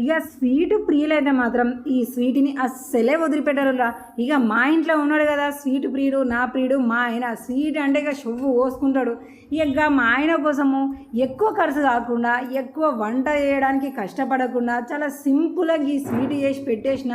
ఇక స్వీట్ ప్రియులైతే మాత్రం ఈ స్వీట్ని అస్సలే వదిలిపెట్టరురా. ఇక మా ఇంట్లో ఉన్నాడు కదా స్వీట్ ప్రియుడు నా ప్రియుడు మా ఆయన స్వీట్ అంటే ఇక షువ్వు పోసుకుంటాడు ఇక మా ఆయన కోసము ఎక్కువ ఖర్చు కాకుండా ఎక్కువ వంట చేయడానికి కష్టపడకుండా చాలా సింపుల్గా ఈ స్వీట్ చేసి పెట్టేసిన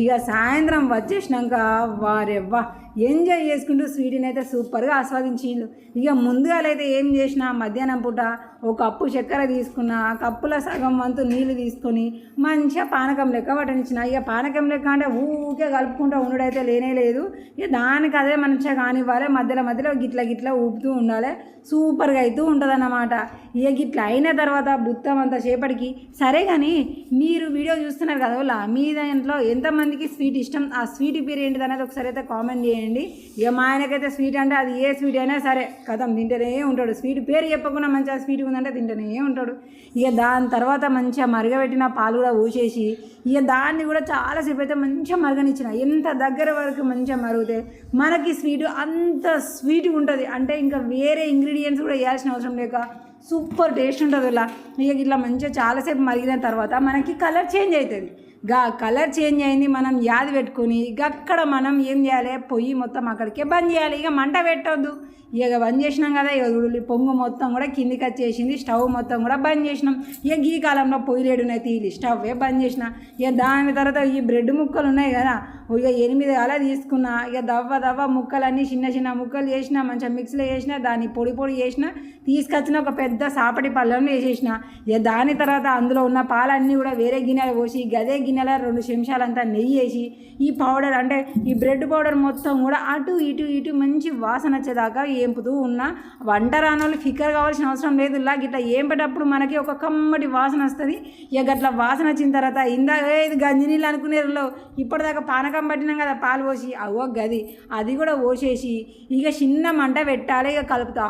ఇక సాయంత్రం వచ్చేసినాక వారెవ్వా. ఎంజాయ్ చేసుకుంటూ స్వీట్ని అయితే సూపర్గా ఆస్వాదించిండు. ఇక ముందుగా అయితే ఏం చేసిన మధ్యాహ్నం పూట ఒక కప్పు చక్కెర తీసుకున్న ఆ కప్పులో సగం వంతు నీళ్ళు తీసుకొని మంచిగా పానకం లెక్క పట్టనిచ్చిన. ఇక పానకం లెక్క అంటే ఊకే కలుపుకుంటూ ఉండడైతే లేనే లేదు. ఇక దానికి అదే మంచిగా కానివ్వాలి. మధ్యలో మధ్యలో గిట్ల గిట్ల ఊపుతూ ఉండాలి. సూపర్గా అవుతూ ఉంటుంది అన్నమాట ఇక గిట్ల అయిన తర్వాత బుత్తం అంత సేపటికి సరే కానీ మీరు వీడియో చూస్తున్నారు కదా మీ దాంట్లో ఎంతమందికి స్వీట్ ఇష్టం? ఆ స్వీట్ పేరు ఏంటిది అనేది ఒకసారి అయితే కామెంట్ చేయండి. ఇక మా ఆయనకైతే స్వీట్ అంటే అది ఏ స్వీట్ అయినా సరే కథం తింటేనే ఉంటాడు. స్వీట్ పేరు చెప్పకుండా మంచిగా స్వీట్ ఉందంటే తింటేనే ఉంటాడు. ఇక దాని తర్వాత మంచిగా మరగబెట్టిన పాలు కూడా ఊసేసి ఇక దాన్ని కూడా చాలాసేపు అయితే మంచిగా మరగనిచ్చిన. ఎంత దగ్గర వరకు మంచిగా మరుగుతే మనకి స్వీట్ అంత స్వీట్గా ఉంటుంది. అంటే ఇంకా వేరే ఇంగ్రీడియంట్స్ కూడా వేయాల్సిన అవసరం లేక సూపర్ టేస్ట్ ఉంటుంది ఇలా. ఇక ఇట్లా మంచిగా చాలాసేపు మరిగిన తర్వాత మనకి కలర్ చేంజ్ అవుతుంది. గా కలర్ చేంజ్ అయింది మనం యాది పెట్టుకొని ఇక అక్కడ మనం ఏం చేయాలి? పొయ్యి మొత్తం అక్కడికే బంద్ చేయాలి. ఇక మంట పెట్టొద్దు. ఇక బంద్ చేసినాం కదా ఇక ఉల్లి పొంగు మొత్తం కూడా కిందికి వచ్చేసింది. స్టవ్ మొత్తం కూడా బంద్ చేసినాం. ఇక ఈ కాలంలో పొయ్యి లేడున్నాయి తీలి స్టవ్వే బంద్ చేసిన ఇక దాని తర్వాత ఈ బ్రెడ్ ముక్కలు ఉన్నాయి కదా ఇక ఎనిమిది అలా తీసుకున్నా ఇక దవ్వ దవ్వ ముక్కలన్నీ చిన్న చిన్న ముక్కలు చేసిన మంచిగా మిక్స్లో చేసిన దాన్ని పొడి పొడి చేసిన తీసుకొచ్చిన ఒక పెద్ద సాపటి పళ్ళను వేసేసిన. ఇక దాని తర్వాత అందులో ఉన్న పాలన్నీ కూడా వేరే గిన్నెలు పోసి గదే నెల రెండు చెంచాలంతా నెయ్యి వేసి ఈ పౌడర్ అంటే ఈ బ్రెడ్ పౌడర్ మొత్తం కూడా అటు ఇటు ఇటు మంచి వాసన వచ్చేదాకా ఏంపుతూ ఉన్నా వంట రానోళ్ళు ఫికర్ కావాల్సిన అవసరం లేదు. ఇలా గిట్లా ఏంపేటప్పుడు మనకి ఒక కమ్మటి వాసన వస్తుంది. ఇక గట్ల వాసన వచ్చిన తర్వాత ఇందా ఇది గంజి నీళ్ళు అనుకునేలో ఇప్పటిదాకా పానకం పట్టినాం కదా పాలు పోసి అవో గది అది కూడా పోసేసి ఇక చిన్న మంట పెట్టాలి ఇక కలుపుతా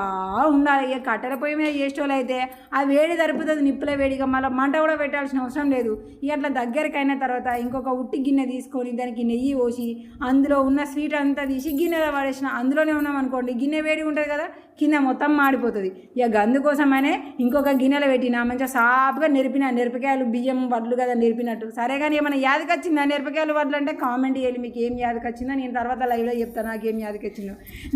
ఉండాలి. ఇక కట్టెల పొయ్యి మీద చేసేటోళ్ళు అయితే ఆ వేడి తరుపుతుంది నిప్పుల వేడిగా మళ్ళీ మంట కూడా పెట్టాల్సిన అవసరం లేదు. ఇక అట్లా దగ్గరికైనా అయిన తర్వాత ఇంకొక ఉట్టి గిన్నె తీసుకొని దానికి నెయ్యి పోసి అందులో ఉన్న స్వీట్ అంతా తీసి గిన్నెలో పడేసిన. అందులోనే ఉన్నాం అనుకోండి గిన్నె వేడి ఉంటుంది కదా కింద మొత్తం మాడిపోతుంది. ఇక అందుకోసమనే ఇంకొక గిన్నెలో పెట్టిన మంచిగా సాఫ్గా నెరిపిన నెరపకాయలు బియ్యం వడ్లు కదా నెరిపినట్టు. సరే కానీ ఏమైనా యాదకొచ్చిందా? నెరపకాయలు వడ్లు అంటే కామెంట్ చేయాలి మీకు ఏం యాదకొచ్చిందో. నేను తర్వాత లైవ్లో చెప్తాను నాకు ఏం యాదకి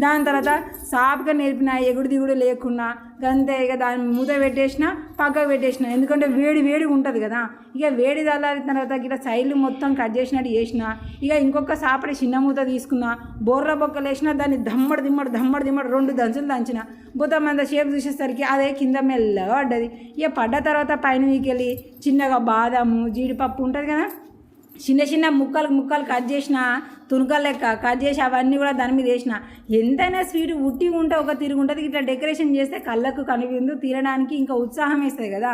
దాని తర్వాత సాఫ్గా నేర్పిన ఎగుడు దిగుడు లేకుండా గంతే ఇక దాన్ని మూత పెట్టేసిన పక్కకు పెట్టేసిన. ఎందుకంటే వేడి వేడి ఉంటుంది కదా. ఇక వేడి చల్లారిన తర్వాత ఇట్లా సైడ్లు మొత్తం కట్ చేసినట్టు చేసిన. ఇక ఇంకొక సాపడి చిన్న మూత తీసుకున్న బోర్ర బొక్కలు వేసిన దాన్ని దమ్మడి దిమ్మడి దమ్మడి దిమ్మడి రెండు దంచులు దంచిన. బుద్ధం అంత షేప్ చూసేసరికి అదే కింద మెల్లగా పడ్డది. ఇక పడ్డ తర్వాత పైన మీకెళ్ళి చిన్నగా బాదాము జీడిపప్పు ఉంటుంది కదా చిన్న చిన్న ముక్కలు ముక్కలు కట్ చేసిన తునుకలు లెక్క కట్ చేసి అవన్నీ కూడా దాని మీద వేసిన ఎంతైనా స్వీట్ ఉట్టి ఉంటే ఒక తిరుగు ఉంటుంది. ఇట్లా డెకరేషన్ చేస్తే కళ్ళకు కనిపిందు తినడానికి ఇంకా ఉత్సాహం వేస్తుంది కదా.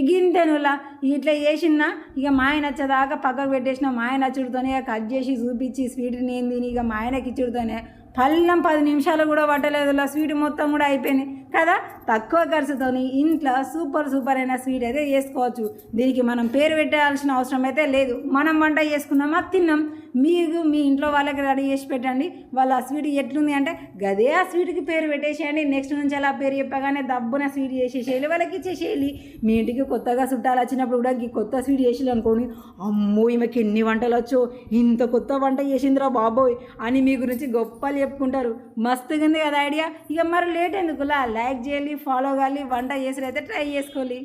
ఇక ఇంతేనులా ఇట్లా చేసిన ఇక మాయ నచ్చదాకా పక్కకు పెట్టేసిన మా ఆయన నచ్చుడుతోనే కట్ చేసి చూపించి స్వీట్ నేను తిని ఇక మా ఆయనకి ఇచ్చుడుతోనే పళ్ళం పది నిమిషాలు కూడా పట్టలేదు స్వీట్ మొత్తం కూడా అయిపోయింది. కదా? తక్కువ ఖర్చుతోని ఇంట్లో సూపర్ సూపర్ అయిన స్వీట్ అయితే చేసుకోవచ్చు. దీనికి మనం పేరు పెట్టాల్సిన అవసరం అయితే లేదు. మనం వంట చేసుకున్నామా? తిన్నాం. మీకు మీ ఇంట్లో వాళ్ళకి రెడీ చేసి పెట్టండి. వాళ్ళ ఆ స్వీట్ ఎట్లుంది అంటే గదే ఆ స్వీట్కి పేరు పెట్టేసేయండి. నెక్స్ట్ నుంచి అలా పేరు చెప్పగానే దబ్బున స్వీట్ చేసేసేయాలి వాళ్ళకి ఇచ్చేసేయాలి. మీ ఇంటికి కొత్తగా చుట్టాలు వచ్చినప్పుడు కూడా ఈ కొత్త స్వీట్ చేసేది అనుకోండి. అమ్మో ఈమెకి ఎన్ని వంటలు వచ్చో. ఇంత కొత్త వంట చేసిందిరా బాబోయ్ అని మీ గురించి గొప్పలు చెప్పుకుంటారు. మస్తుగా ఉంది కదా ఐడియా. ఇక మరి లేట్ ఎందుకులా? లైక్ చేయాలి ఫాలో కావాలి వంట చేసినైతే ట్రై చేసుకోవాలి.